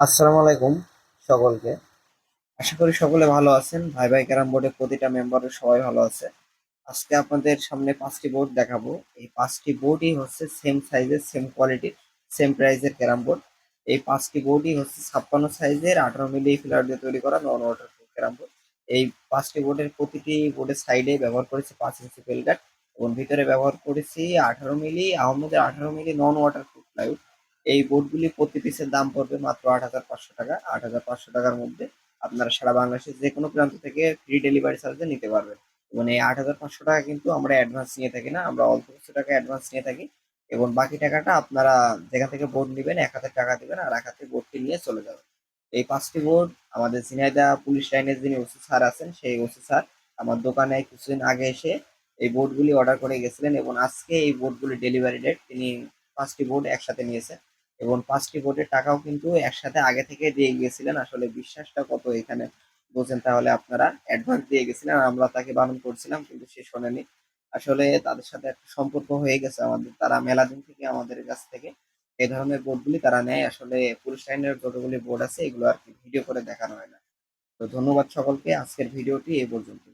আসসালামু আলাইকুম সকলকে। আশা করি সকলে ভালো আছেন। ভাই ভাই ক্যারাম বোর্ডের প্রতিটা মেম্বারের সবাই ভালো আছে। আজকে আপনাদের সামনে পাঁচটি বোর্ড দেখাবো। এই পাঁচটি বোর্ডই হচ্ছে সেম সাইজের সেম কোয়ালিটির সেম প্রাইসের ক্যারাম বোর্ড। এই পাঁচটি বোর্ডই হচ্ছে ছাপ্পান্ন সাইজের আঠারো মিলি ফিলার দিয়ে তৈরি করা নন ওয়াটার ক্যারাম বোর্ড। এই পাঁচটি বোর্ডের প্রতিটি বোর্ডের সাইডে ব্যবহার করেছি পাঁচ ইঞ্চি পেলগাট এবং ভিতরে ব্যবহার করেছি আঠারো মিলি, আহমেদের আঠারো milli non waterproof plywood এই বোর্ডগুলি প্রতি পিসের দাম পড়বে মাত্র আট হাজার পাঁচশো টাকা। আট হাজার পাঁচশো টাকার মধ্যে আপনারা সারা বাংলাদেশের যে কোনো প্রান্ত থেকে ফ্রি ডেলিভারি চার্জে নিতে পারবেন। এবং এই আট হাজার পাঁচশো টাকা কিন্তু আমরা অ্যাডভান্স নিয়ে থাকি না, আমরা অল্প কিছু টাকা অ্যাডভান্স নিয়ে থাকি। এবং বাকি টাকাটা আপনারা যেখান থেকে বোর্ড নেবেন, এক হাজার টাকা দেবেন আর এক হাতে বোর্ডটি নিয়ে চলে যাবেন। এই পাঁচটি বোর্ড আমাদের ঝিনাইদা পুলিশ লাইনের যিনি ওসি স্যার আছেন, সেই ওসি স্যার আমার দোকানে কিছুদিন আগে এসে এই বোর্ডগুলি অর্ডার করে গেছিলেন এবং আজকে এই বোর্ডগুলি ডেলিভারি ডেট তিনি পাঁচটি বোর্ড একসাথে নিয়েছেন। এবং পাঁচটি বোর্ডের টাকাও কিন্তু একসাথে আগে থেকে দিয়ে গিয়েছিলেন। আসলে বিশ্বাসটা কত এখানে? বোঝেন তাহলে আপনারা। অ্যাডভান্স দিয়ে গেছিলেন আমরা তাকে বারণ করছিলাম, কিন্তু সে শোনেনি। আসলে তাদের সাথে একটা সম্পর্ক হয়ে গেছে আমাদের, তারা মেলা দিন থেকে আমাদের কাছ থেকে এই ধরনের বোর্ডগুলি তারা নেয়। আসলে পুলিশ লাইনের যতগুলি বোর্ড আছে, এগুলো আর কি ভিডিও করে দেখানো হয় না। তো ধন্যবাদ সকলকে, আজকের ভিডিওটি এই পর্যন্ত